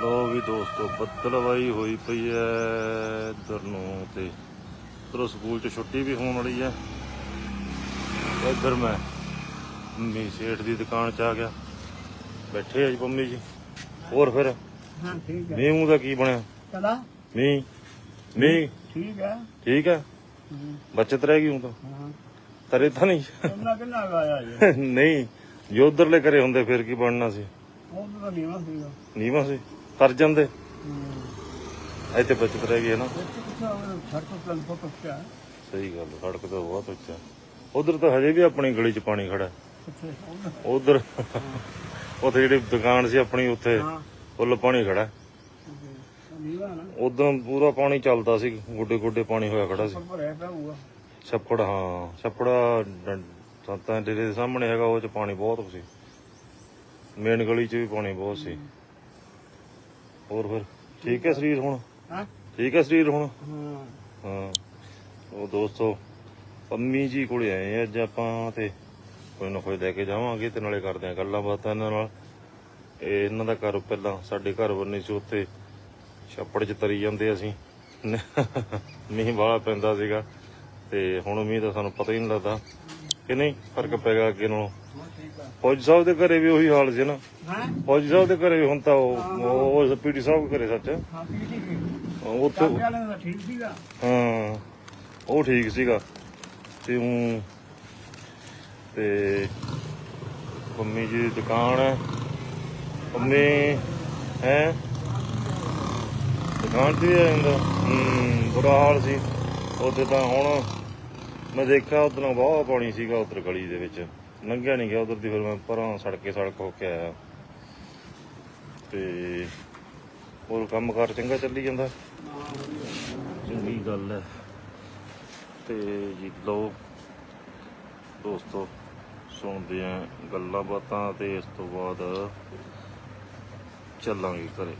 ਲੋ ਵੀ ਦੋਸਤੋ ਬੱਦਲਵਾਈ ਹੋਈ ਪਈ ਐ ਇੱਧਰ ਨੂੰ ਤੇ। ਉਧਰੋਂ ਸਕੂਲ 'ਚ ਛੁੱਟੀ ਵੀ ਹੋਣ ਵਾਲੀ ਐ। ਇੱਧਰ ਮੈਂ ਮੰਮੀ ਸੇਠ ਦੀ ਦੁਕਾਨ 'ਚ ਆ ਗਿਆ। ਬੈਠੇ ਆ ਜੀ ਮੰਮੀ ਜੀ। ਹੋਰ ਫਿਰ? ਹਾਂ ਠੀਕ ਹੈ ਮੀਂਹ ਦਾ ਕੀ ਬਣਿਆ? ਚਲਾ। ਮੀਂਹ? ਮੀਂਹ? ਠੀਕ ਹੈ ਠੀਕ ਹੈ। ਬਚਤ ਰਹਿ ਗਈ ਹੁਣ ਤਾਂ। ਹਾਂ। ਤਰੇ ਤਾਂ ਨਹੀਂ? ਕਿੰਨਾ ਕਿੰਨਾ ਗਾਇਆ ਜੀ? ਨਹੀਂ ਜੋ ਉਧਰਲੇ ਘਰੇ ਹੁੰਦੇ ਫਿਰ ਕੀ ਬਣਨਾ ਸੀ? ਉਹ ਤਾਂ ਨੀਵਾ ਸੀਗਾ। ਨੀਵਾਂ ਸੀ? ਕਰ ਜਾਂਦੇ। ਇੱਥੇ ਬਚਤ ਰਹਿ ਗਈ ਹੈ ਨਾ। ਤੋਂ ਸਹੀ ਗੱਲ ਸੜਕ ਤਾਂ ਬਹੁਤ ਉੱਚਾ ਉਧਰ ਤਾਂ ਹਜੇ ਵੀ ਆਪਣੀ ਗਲੀ 'ਚ ਪਾਣੀ ਖੜਾ ਉਧਰ ਉੱਥੇ ਜਿਹੜੀ ਦੁਕਾਨ ਸੀ ਆਪਣੀ ਉੱਥੇ ਫੁੱਲ ਪਾਣੀ ਖੜਾ ਉਦੋਂ ਪੂਰਾ ਪਾਣੀ ਚੱਲਦਾ ਸੀ ਗੋਡੇ ਗੋਡੇ ਪਾਣੀ ਹੋਇਆ ਖੜਾ ਸੀ। ਛੱਪੜ ਹਾਂ ਛੱਪੜਾ ਸੰਤਾਂ ਡੇਰੇ ਦੇ ਸਾਹਮਣੇ ਹੈਗਾ ਉਹ ਚ ਪਾਣੀ ਬਹੁਤ ਸੀ। ਮੇਨ ਗਲੀ 'ਚ ਵੀ ਪਾਣੀ ਬਹੁਤ ਸੀ। ਹੋਰ ਫਿਰ? ਠੀਕ ਹੈ ਸਰੀਰ ਹੁਣ? ਹਾਂ? ਠੀਕ ਹੈ ਸਰੀਰ ਹੁਣ? ਹਾਂ। ਹਾਂ। ਉਹ ਦੋਸਤੋ ਪੰਮੀ ਜੀ ਕੋਲੇ ਆਏ ਆ ਅੱਜ ਆਪਾਂ ਤੇ ਕੋਈ ਨਾ ਕੋਈ ਲੈ ਕੇ ਜਾਵਾਂਗੇ ਤੇ ਨਾਲੇ ਕਰਦੇ ਆ ਗੱਲਾਂ ਬਾਤਾਂ ਇਹਨਾਂ ਨਾਲ। ਇਹ ਇਹਨਾਂ ਦਾ ਘਰ ਪਹਿਲਾਂ ਸਾਡੇ ਘਰ ਬੰਨੇ ਸੀ ਉੱਥੇ ਛੱਪੜ 'ਚ ਤਰੀ ਜਾਂਦੇ ਅਸੀਂ। ਮੀਂਹ ਬਾਹਲਾ ਪੈਂਦਾ ਸੀਗਾ। ਤੇ ਹੁਣ ਮੀਂਹ ਦਾ ਸਾਨੂੰ ਪਤਾ ਹੀ ਨਹੀਂ ਲੱਗਦਾ। ਕਿ ਨਹੀਂ? ਫ਼ਰਕ ਪੈ ਗਿਆ ਅੱਗੇ ਨਾਲੋਂ। ਹਾਂ ਹੈ ਫੌਜੀ ਸਾਹਿਬ ਦੇ ਘਰੇ ਵੀ ਉਹੀ ਹਾਲ ਸੀ ਨਾ। ਹਾਂ? ਫੌਜੀ ਸਾਹਿਬ ਦੇ ਘਰੇ ਵੀ ਹੁਣ ਤਾਂ ਉਹ ਉਹ ਪੀਟੀ ਸਾਹਿਬ ਘਰੇ ਸੱਚ। ਹਾਂ ਠੀਕ ਠੀਕ ਉੱਥੇ ਸੀਗਾ। ਹਾਂ ਉਹ ਠੀਕ ਸੀਗਾ। ਤੇ ਉਹ ਤੇ ਮੰਮੀ ਜੀ ਦੀ ਦੁਕਾਨ ਹੈ। ਮੰਮੀ ਹੈ? ਦੁਕਾਨ ਤੇ ਵੀ ਆ ਜਾਂਦਾ। ਹੂੰ ਬੁਰਾ ਹਾਲ ਸੀ। ਉੱਥੇ ਤਾਂ ਹੁਣ ਮੈਂ ਦੇਖਿਆ ਉਧਰੋਂ ਬਹੁਤ ਪਾਣੀ ਸੀਗਾ ਉਧਰ ਗਲੀ ਦੇ ਵਿੱਚ। ਲੰਘਿਆ ਨਹੀਂ ਗਿਆ ਉਧਰ ਦੀ, ਫਿਰ ਮੈਂ ਪਰਾਂ ਸੜਕੇ ਸੜਕ ਹੋ ਕੇ ਆਇਆ। ਤੇ ਹੋਰ ਕੰਮ ਕਾਰ ਚੰਗਾ ਚੱਲੀ ਜਾਂਦਾ। ਚੰਗੀ ਗੱਲ ਹੈ। ਤੇ ਜੀ ਲੋ ਦੋਸਤੋ, ਸੁਣਦੇ ਆ ਗੱਲਾਂ ਬਾਤਾਂ ਤੇ ਇਸ ਤੋਂ ਬਾਅਦ ਚੱਲਾਂਗੇ ਘਰੇ।